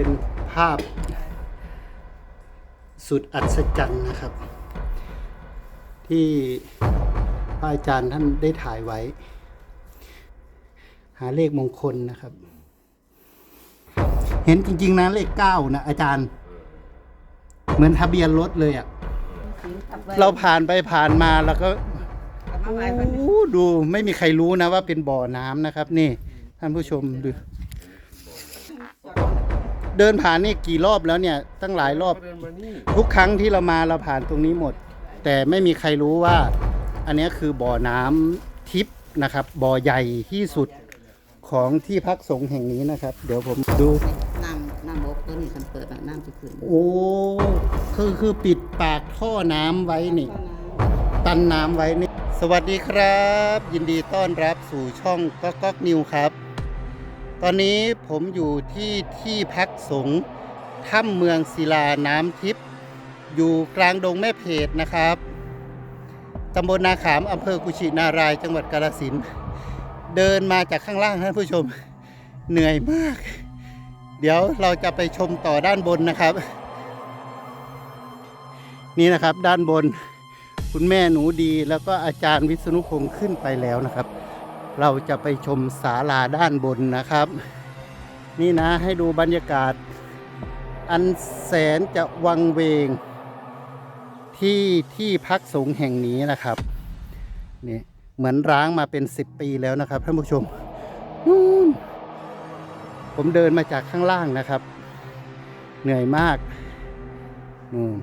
เป็นภาพ สุดอัศจรรย์นะครับ ที่พระอาจารย์ท่านได้ถ่ายไว้ หาเลขมงคลนะครับ เห็นจริง ๆ นะเลขเก้านะอาจารย์ เหมือนทะเบียนรถเลยอะ่ะเราผ่านไปผ่านมาแล้วก็ดูไม่มีใครรู้นะว่าเป็นบ่อน้ำนะครับ นี่ ท่านผู้ชมดู เดินผ่านนี่กี่รอบแล้วเนี่ย ตั้งหลายรอบ เดินมานี่ทุกครั้งที่เรามาเราผ่านตรงนี้หมด แต่ไม่มีใครรู้ว่า อันนี้คือบ่อน้ำทิพย์นะครับ บ่อใหญ่ที่สุดของที่พักสงฆ์แห่งนี้นะครับ เดี๋ยวผมดู น้ำน้ำบกตัวนี้คันเปิดอะน้ำจะขึ้นโอ้คือคือปิดปากท่อน้ำไว้นี่ ตันน้ำไว้นี่ สวัสดีครับ ยินดีต้อนรับสู่ช่องก๊อกก๊อกนิวครับ ตอนนี้ผมอยู่ที่ที่พักสงฆ์ถ้ำเมืองศิลาน้ำทิพย์อยู่กลางดงแม่เพจนะครับตำบลนาขามอำเภอกุชินารายจังหวัดกาฬสินธุ์เดินมาจากข้างล่างท่านผู้ชมเหนื่อยมาก เดี๋ยวเราจะไปชมต่อด้านบนนะครับ นี่นะครับด้านบน คุณแม่หนูดีแล้วก็อาจารย์วิษณุพงศ์ขึ้นไปแล้วนะครับ เราจะไปชมศาลาด้านบนนะครับ นี่นะให้ดูบรรยากาศ อันแสนจะวังเวง ที่ที่พักสงฆ์แห่งนี้นะครับนี่เหมือนร้างมาเป็นสิบปีแล้วนะครับท่านผู้ชมนู่นผมเดินมาจากข้างล่างนะครับ เหนื่อยมากนู่น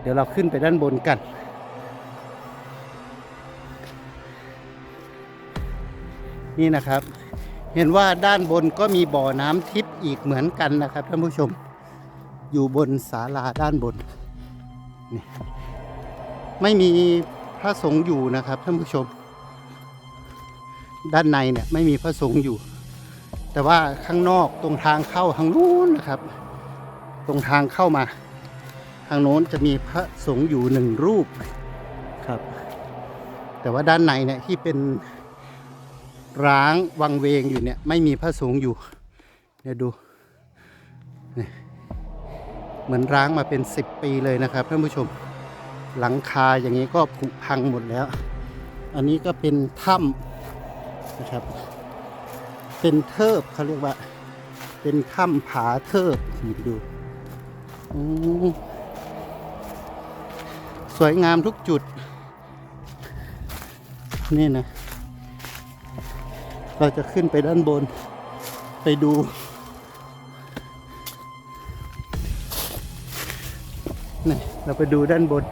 เดี๋ยวเราขึ้นไปด้านบนกัน นี่นะครับ เห็นว่าด้านบนก็มีบ่อน้ำทิพย์อีกเหมือนกันนะครับท่านผู้ชม อยู่บนศาลาด้านบนนี่ไม่มีพระสงฆ์อยู่นะครับท่านผู้ชม ด้านในเนี่ยไม่มีพระสงฆ์อยู่ แต่ว่าข้างนอกตรงทางเข้าทางนู้นนะครับ ตรงทางเข้ามา ทางโน้นจะมีพระสงฆ์อยู่หนึ่งรูปครับ แต่ว่าด้านในเนี่ยที่เป็น ร้างวังเวงอยู่เนี่ยไม่มีพระสงฆ์อยู่เนี่ยดูนี่เหมือนร้างมาเป็นสิบปีเลยนะครับท่านผู้ชมหลังคาอย่างนี้ก็ผุพังหมดแล้ว อันนี้ก็เป็นถ้ำนะครับ เป็นเทิบเขาเรียกว่า เป็นถ้ำผาเทิบนี่ดูสวยงามทุกจุด นี่นะ เราจะขึ้นไปด้านบนไปดูนี่เราไปดูด้านบน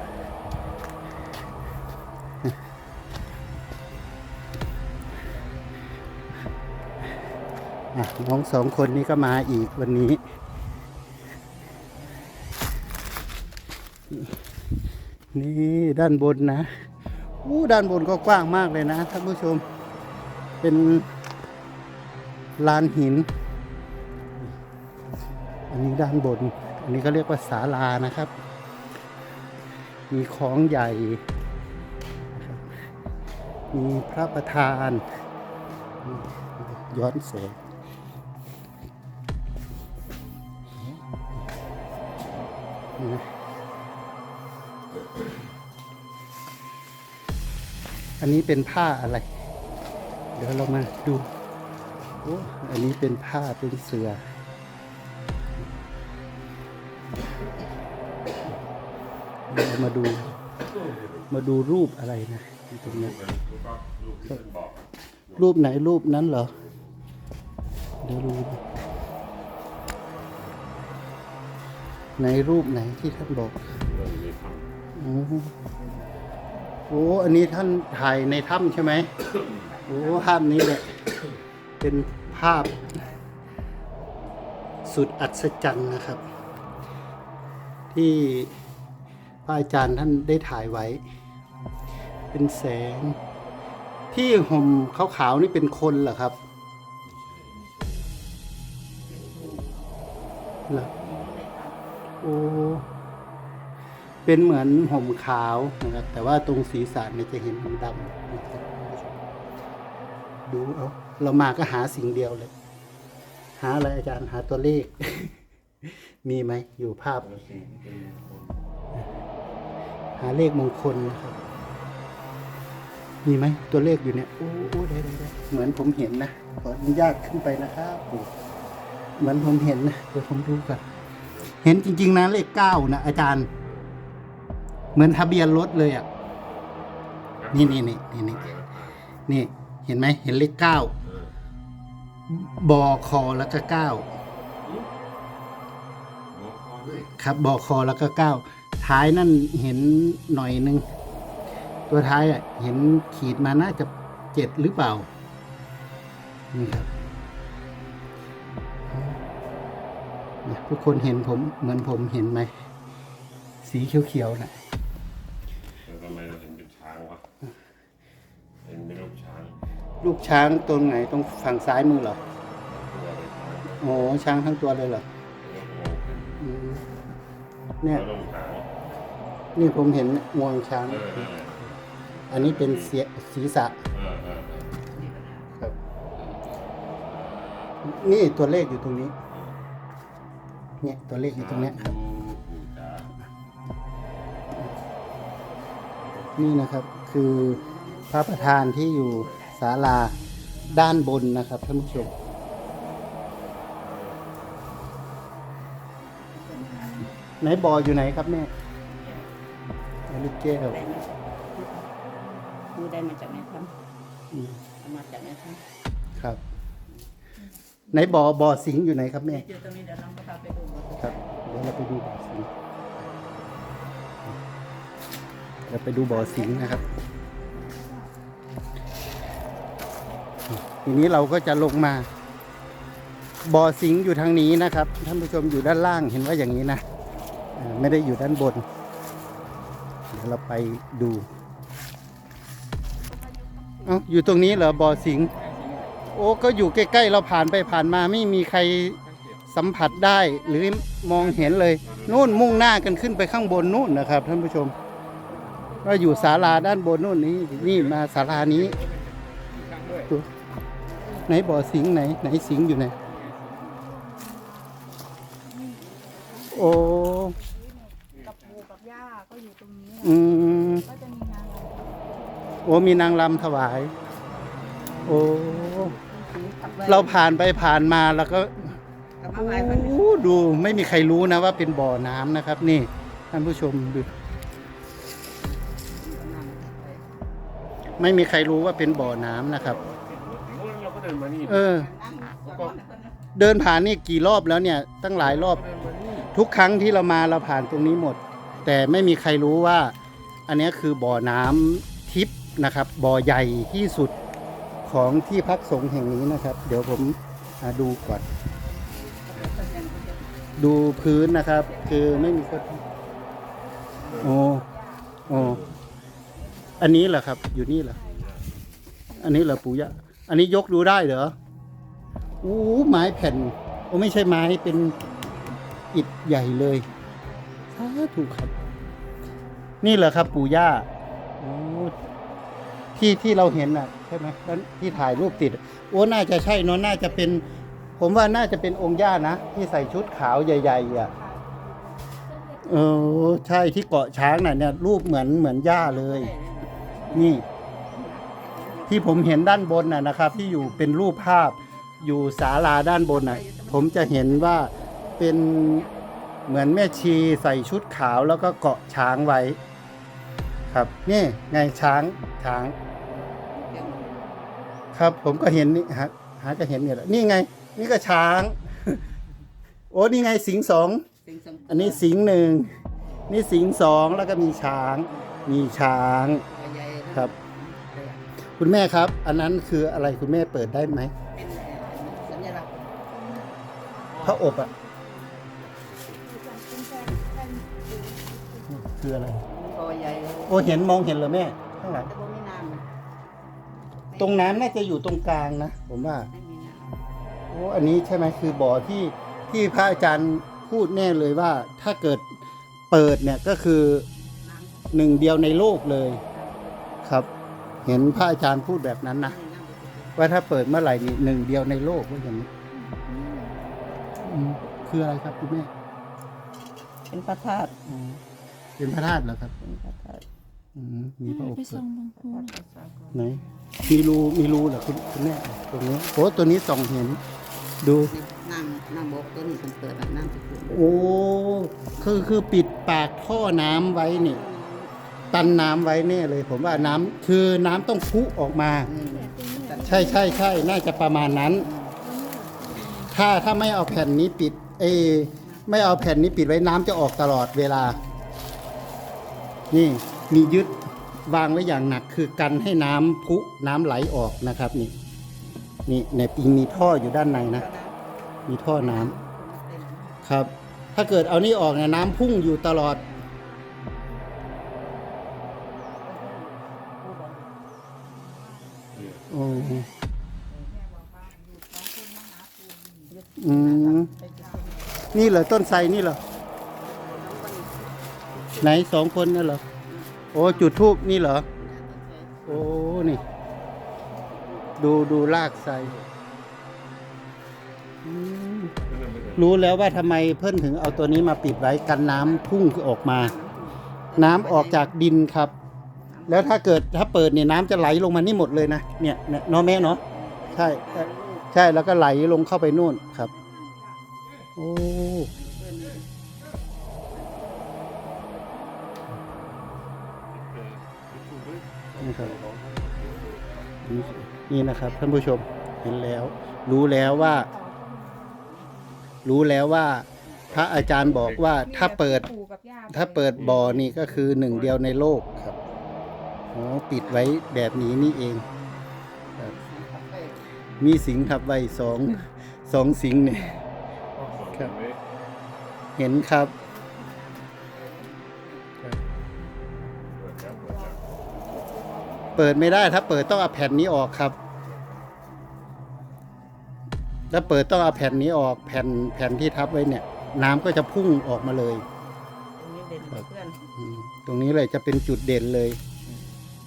น้องสองคนนี้ก็มาอีกวันนี้ นี่ด้านบนนะ อู้ด้านบนก็กว้างมากเลยนะท่านผู้ชม เป็น ลานหิน อันนี้ด้านบน อันนี้ก็เรียกว่าศาลานะครับ มีของใหญ่ มีพระประธาน ย้อนแสงอันนี้เป็นผ้าอะไร เดี๋ยวเรามาดู อันนี้เป็นผ้าเป็นเสือเรามาดู มาดูรูปอะไรนะตรงนี้รูปไหนรูปนั้นเหรอ เดี๋ยวดูในรูปไหนที่ท่านบอกโอ้โอ้อันนี้ท่านถ่ายในถ้ำใช่ไหมโอ้ภาพนี้เนี่ย เป็นภาพสุดอัศจรรย์นะครับ ที่พระอาจารย์ท่านได้ถ่ายไว้ เป็นแสง ที่ห่มขาวๆนี่เป็นคนเหรอครับเหรอโอ้เป็นเหมือนห่มขาวนะครับแต่ว่าตรงศีรษะเนี่ยจะเห็นดำดูเอา เรามาก็หาสิ่งเดียวเลย หาอะไรอาจารย์หาตัวเลข มีไหมอยู่ภาพ หาเลขมงคลนะครับ มีไหมตัวเลขอยู่เนี่ยโอ้โได้ได้เหมือนผมเห็นนะขออนุญาตขึ้นไปนะครับเหมือนผมเห็นนะเดี๋ยวผมดูกันเห็นจริง ๆ นะเลขเก้านะอาจารย์ เหมือนทะเบียนรถเลยอะนี่นี่นี่นี่นี่นี่เห็นไหมเห็นเลขเก้า บอคอแล้วก็เก้าครับบอคอแล้วก็เก้าท้ายนั่นเห็นหน่อยหนึ่งตัวท้ายอะ เห็นขีดมาน่าจะเจ็ดหรือเปล่า นี่ครับทุกคนเห็นผมเหมือนผมเห็นไหม สีเขียวๆน่ะล้วทำไมเราเห็นเป็นช้างวะเห็นเป็นรูปช้าง ลูกช้างตรงไหนตรงฝั่งซ้ายมือเหรอโอ้ช้างทั้งตัวเลยเหรอเนอืมเนี่ยแล้วงหางนี่ผมเห็นงวงช้าง อันนี้เป็นเสียศีรษะครับ นี่ตัวเลขอยู่ตรงนี้ เนี่ยตัวเลขอยู่ตรงเนี้ยครับ นี่นะครับ คือพระประธานที่อยู่ ศาลาด้านบนนะครับท่านผู้ชมไหนบออยู่ไหนครับแม่อันนี้แก้วได้มาดูได้มาจากแม่ทอืมำเอามาจากแม่ทครับไหนบอบอสิงห์อยู่ไหนครับแม่ำอยู่ตรงนี้เดี๋ยวน้องก็พาไปดูหมดครับเดี๋ยวเราไปดูบ่อสิงห์เราไปดูบ่อสิงห์นะครับ ทีนี้เราก็จะลงมาบ่อสิงอยู่ทางนี้นะครับท่านผู้ชมอยู่ด้านล่างเห็นว่าอย่างนี้นะไม่ได้อยู่ด้านบน เดี๋ยวเราไปดูเอาอยู่ตรงนี้เหรอบ่อสิง โอ้ก็อยู่ใกล้ๆเราผ่านไปผ่านมาไม่มีใครสัมผัสได้หรือมองเห็นเลยนู่นมุ่งหน้ากันขึ้นไปข้างบนนู่นนะครับ ท่านผู้ชมก็อยู่ศาลาด้านบนนู่นนี่นี่มาศาลานี้ดู ไหนบ่อสิงห์ไหน ไหนสิงห์อยู่ไหน โอ้กับปู่กับย่าก็อยู่ตรงนี้อืมก็จะมีนางรำโอ้มีนางรำถวาย โอ้เราผ่านไปผ่านมาแล้วก็กับมาโอ้ไหว้เพิ่นดูไม่มีใครรู้นะว่าเป็นบ่อน้ำนะครับ นี่ท่านผู้ชมดูนำไปไม่มีใครรู้ว่าเป็นบ่อน้ำนะครับเราก็เดินมานี่เออ เดินผ่านนี่กี่รอบแล้วเนี่ย ตั้งหลายรอบ เดินมานี่ทุกครั้งที่เรามาเราผ่านตรงนี้หมด แต่ไม่มีใครรู้ว่า อันนี้คือบ่อน้ำทิพย์นะครับ บ่อใหญ่ที่สุดของที่พักสงฆ์แห่งนี้นะครับ เดี๋ยวผมอ่าดูก่อน ดูพื้นนะครับ คือไม่มีคนโอ้โอ้อันนี้เหรอครับ อยู่นี่เหรออันนี้เหรอปู่ย่า อันนี้ยกดูได้เหรออู้ไม้แผ่น โอ้ไม่ใช่ไม้เป็นอิฐใหญ่เลยสาธุครับ นี่เหรอครับ ปู่ย่าโอ้ที่ที่เราเห็นน่ะใช่ไหมแล้วที่ถ่ายรูปติด โอ้น่าจะใช่เนอะน่าจะเป็น ผมว่าน่าจะเป็นองค์ย่านะ ที่ใส่ชุดขาวใหญ่ๆอะเออใช่ที่เกาะช้างน่ะเนี่ยรูปเหมือนเหมือนย่าเลย นี่ ที่ผมเห็นด้านบนน่ะนะครับ ที่อยู่เป็นรูปภาพอยู่ศาลาด้านบนน่ะผมจะเห็นว่าเป็นเหมือนแม่ชีใส่ชุดขาวแล้วก็เกาะช้างไว้ ครับนี่ไงช้างช้าง ครับผมก็เห็นนี่ฮะหาจะเห็นเนี่ยแหละนี่ไง นี่ก็ช้าง โอ้นี่ไงสิงห์สองสิ่งสำคัญอันนี้สิงห์หนึ่งนี่สิงห์สองแล้วก็มีช้าง มีช้างตัวใหญ่นะครับ คุณแม่ครับ อันนั้นคืออะไรคุณแม่เปิดได้ไหม เป็นสัญลักษณ์พระอบอะเป็นแฟนแฟนปู่คืออะไรตัวใหญ่เลยโอ้เห็นมองเห็นเหรอแม่ข้างหลังแต่บ่มีน้ำนะตรงนั้นน่าจะอยู่ตรงกลางนะผมว่า ไม่มีน้โอ้อันนี้ใช่ไหมคือบ่อที่ที่พระอาจารย์พูดแน่เลยว่า ถ้าเกิดเปิดเนี่ยก็คือำน้ำหนึ่งเดียวในโลกเลย ครับ เห็นพระอาจารย์พูดแบบนั้นนะไม่มีน้ำว่าถ้าเปิดเมื่อไหร่นี่หนึ่งเดียวในโลกว่าอย่างนี้อืมคืออะไรครับคุณแม่เป็นพระธาตุอ๋อเป็นพระธาตุเหรอครับเป็นพระธาตุอืมมีพระอบไปด้วยส่งบางคูพระธาตุสากลไหนมีรูมีรูเหรอคุณคุณแม่ตรงนี้โอ้ตัวนี้ส่องเห็น ดูนี่น้ำน้ำบกตัวนี้มันเปิดแล้วน้ำจะขึ้นโอ้คือคือปิดปากท่อน้ำไว้นี่ ตันน้ำไว้แน่เลย ผมว่าน้ำคือน้ำต้องพุออกมา ใช่ใช่ใช่น่าจะประมาณนั้น ถ้าถ้าไม่เอาแผ่นนี้ปิด เอยไม่เอาแผ่นนี้ปิดไว้น้ำจะออกตลอดเวลา นี่มียึดวางไว้อย่างหนัก คือกันให้น้ำพุน้ำไหลออกนะครับ นี่ นี่ในปิงมีท่ออยู่ด้านในนะ มีท่อน้ำครับ ถ้าเกิดเอานี่ออกเนี่ยน้ำพุ่งอยู่ตลอด ออืมนี่เหรอต้นไทรนี่เหรอไหนสองคนนั่นเหรอโอ้จุดทูบนี่เหรอ โอ้นี่ ดูดูลากไทรรู้แล้วว่าทำไมเพิ่นถึงเอาตัวนี้มาปิดไว้กันน้ำพุ่งออกมา น้ำออกจากดินครับ แล้วถ้าเกิดถ้าเปิดเนี่ยน้ำจะไหลลงมานี่หมดเลยนะเนี่ยเนี่ยเนาะแม่เนาะใช่ใช่แล้วก็ไหลลงเข้าไปนู่นครับ โอ้นี่ครับนี่นะครับท่านผู้ชมเห็นแล้ว รู้แล้วว่า รู้แล้วว่า พระอาจารย์บอกว่าถ้าเปิด ถ้าเปิดบ่อนี่ก็คือหนึ่งเดียวในโลกครับ อ๋อปิดไว้แบบนี้นี่เองครับมีสิงทับไว้สองสองสิงเนี่ยครับ เห็นครับครับเปิดไม่ได้ถ้าเปิดต้องเอาแผ่นนี้ออกครับ ถ้าเปิดต้องเอาแผ่นนี้ออกแผ่นแผ่นที่ทับไว้เนี่ย น้ำก็จะพุ่งออกมาเลยตรงนี้เด่นกว่าเพื่อนอืมตรงนี้เลยจะเป็นจุดเด่นเลย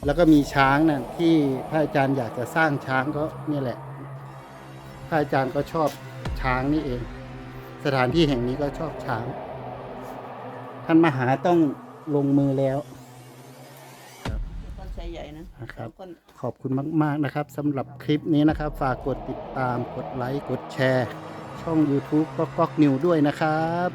แล้วก็มีช้างนะ่ะที่พระอาจารย์อยากจะสร้างช้างก็เนี่ยแหละ พระอาจารย์ก็ชอบช้างนี่เอง สถานที่แห่งนี้ก็ชอบช้าง ท่านมหาต้องลงมือแล้วต้นไทรใหญ่นะนะครับต้นขอบคุณมาก ๆ นะครับสำหรับคลิปนี้นะครับ ฝากกดติดตาม กดไลค์ กดแชร์ ช่อง YouTube ก็ก๊อกนิวด้วยนะครับ